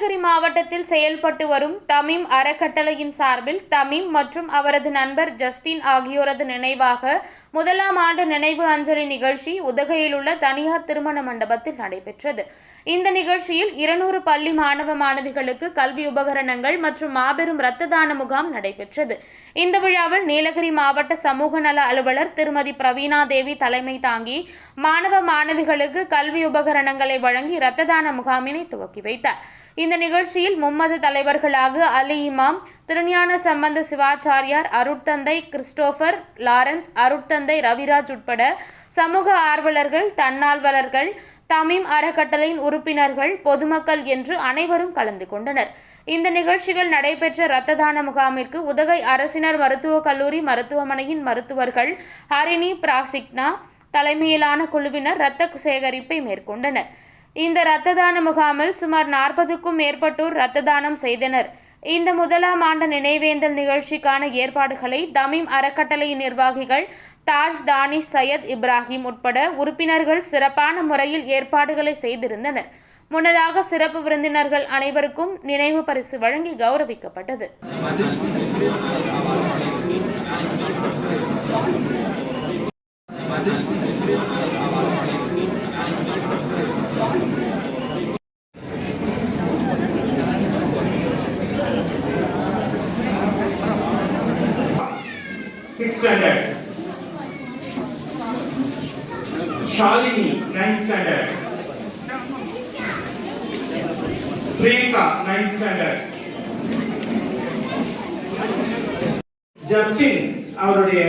ಕರ್ನಾಟಕ மாவட்டத்தில் செயல்பட்டு வரும் தமிம் அறக்கட்டளையின் சார்பில் தமிம் மற்றும் அவரது நண்பர் ஜஸ்டின் ஆகியோரது நினைவாக முதலாம் ஆண்டு நினைவு அஞ்சலி நிகழ்ச்சி உதகையில் உள்ள தனியார் திருமண மண்டபத்தில் நடைபெற்றது. இந்த நிகழ்ச்சியில் இருநூறு பள்ளி மாணவ மாணவிகளுக்கு கல்வி உபகரணங்கள் மற்றும் மாபெரும் இரத்த தான முகாம் நடைபெற்றது. இந்த விழாவில் நீலகிரி மாவட்ட சமூக நல அலுவலர் திருமதி பிரவீணா தேவி தலைமை தாங்கி மாணவ மாணவிகளுக்கு கல்வி உபகரணங்களை வழங்கி இரத்த தான முகாமினை துவக்கி வைத்தார். இந்த நிகழ்ச்சியில் மும்மது தலைவர்களாக அலி இமாம் திருஞான சம்பந்த சிவாச்சாரியார் அருட்தந்தை கிறிஸ்டோபர் லாரன்ஸ் அருட்தந்தை ரவிராஜ் உட்பட சமூக ஆர்வலர்கள் தன்னார்வலர்கள் தமிம் அறக்கட்டளையின் உறுப்பினர்கள் பொதுமக்கள் என்று அனைவரும் கலந்து கொண்டனர். இந்த நிகழ்ச்சிகள் நடைபெற்ற இரத்த தான முகாமிற்கு உதகை அரசினர் மருத்துவக் கல்லூரி மருத்துவமனையின் மருத்துவர்கள் ஹரிணி பிராசிக்னா தலைமையிலான குழுவினர் இரத்த சேகரிப்பை மேற்கொண்டனர். இந்த இரத்த தான முகாமில் சுமார் நாற்பதுக்கும் மேற்பட்டோர் இரத்த தானம் செய்தனர். இந்த முதலாம் ஆண்டு நினைவேந்தல் நிகழ்ச்சிக்கான ஏற்பாடுகளை தமீம் அறக்கட்டளையின் நிர்வாகிகள் தாஜ் தானிஷ் சையத் இப்ராஹிம் உட்பட உறுப்பினர்கள் சிறப்பான முறையில் ஏற்பாடுகளை செய்திருந்தனர். முன்னதாக சிறப்பு விருந்தினர்கள் அனைவருக்கும் நினைவு பரிசு வழங்கி கௌரவிக்கப்பட்டது. Sixth standard. Shalini, ninth standard. Priyanka, ninth standard. Justin, அவருடைய